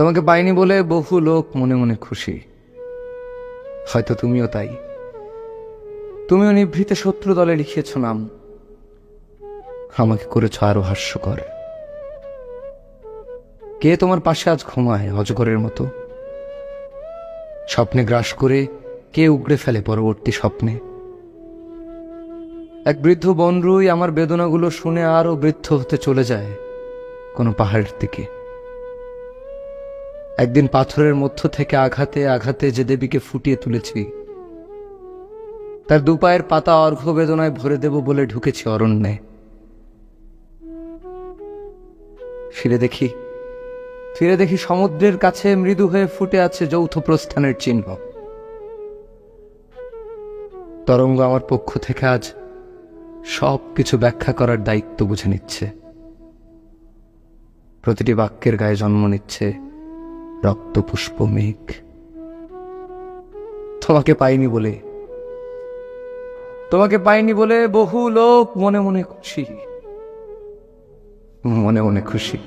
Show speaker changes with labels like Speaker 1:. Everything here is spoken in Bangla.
Speaker 1: তোমাকে পাইনি বলে বহু লোক মনে মনে খুশি। হয়তো তুমিও তাই। তুমিও নিভৃতে শত্রু দলে লিখিয়েছ নাম। আমাকে করেছ আরও হাস্যকর। কে তোমার পাশে আজ ঘুমায় অজগরের মতো? স্বপ্নে গ্রাস করে কে উগড়ে ফেলে পরবর্তী স্বপ্নে? এক বৃদ্ধ বনরুই আমার বেদনাগুলো শুনে আরও বৃদ্ধ হতে চলে যায় কোনো পাহাড়ের দিকে। একদিন পাথরের মধ্য থেকে আঘাতে আঘাতে যে দেবীকে ফুটিয়ে তুলেছি। তার দুপায়ের পাতা অর্ঘ্য বেদনায় ভরে দেব বলে ঢুকেছি অরণ্যে। ফিরে দেখি ফিরে দেখি সমুদ্রের কাছে মৃদু হয়ে ফুটে আছে যৌথ প্রস্থানের চিহ্ন। তরঙ্গ আমার পক্ষ থেকে আজ সব কিছু ব্যাখ্যা করার দায়িত্ব বুঝে নিচ্ছে। প্রতিটি বাক্যের গায়ে জন্ম নিচ্ছে। রক্তপুষ্প মেঘ তোমাকে পাইনি বলে, তোমাকে পাইনি বলে বহু লোক মনে মনে খুশি। মনে মনে খুশি।